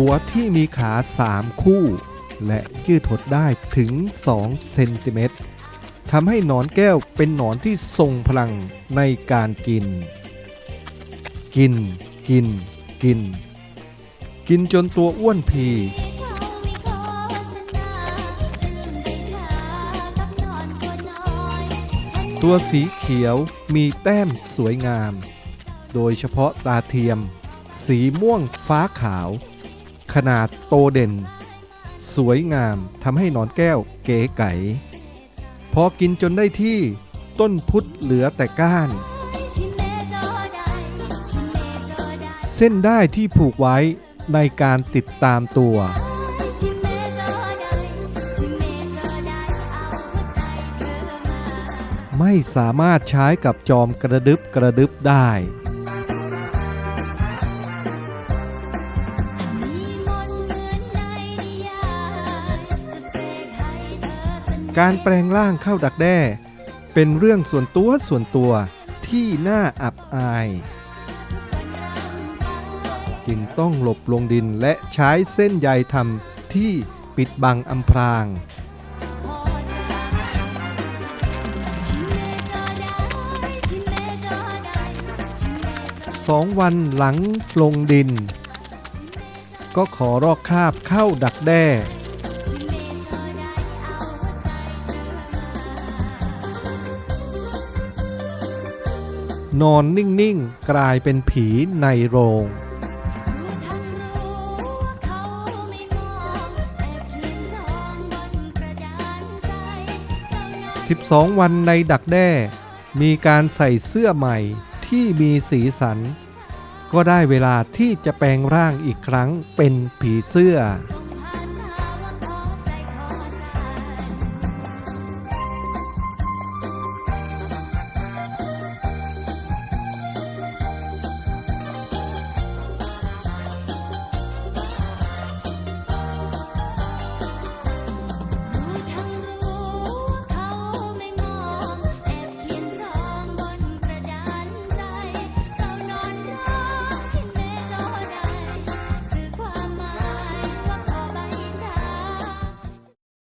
หัวที่มีขา 3 คู่ และยืดหดได้ถึง 2 เซนติเมตรทำให้หนอนแก้วเป็นหนอนที่ทรงพลังในการกิน กิน กิน กิน กินจนตัวอ้วนพีตัวสีเขียวมีแต้มสวยงาม โดยเฉพาะตาเทียม สีม่วงฟ้าขาว ขนาดโตเด่น สวยงามทำให้หนอนแก้วเก๋ไก๋พอกินจนได้ที่ต้นพุทธเหลือแต่ก้าน เส้นได้ที่ผูกไว้ในการติดตามตัว ไม่สามารถใช้กับจอมกระดึบกระดึบได้ การแปลงร่างเข้าดักแด้ เป็นเรื่องส่วนตัวส่วนตัวที่น่าอับอาย จึงต้องหลบลงดินและใช้เส้นใยทำที่ปิดบังอำพรางสองวันหลังลงดิน ก็ขอรอกคาบเข้าดักแด้ นอนนิ่ง ๆ กลายเป็นผีในโรง12วันในดักแด้ มีการใส่เสื้อใหม่ที่มีสีสัน ก็ได้เวลาที่จะแปลงร่างอีกครั้งเป็นผีเสื้อ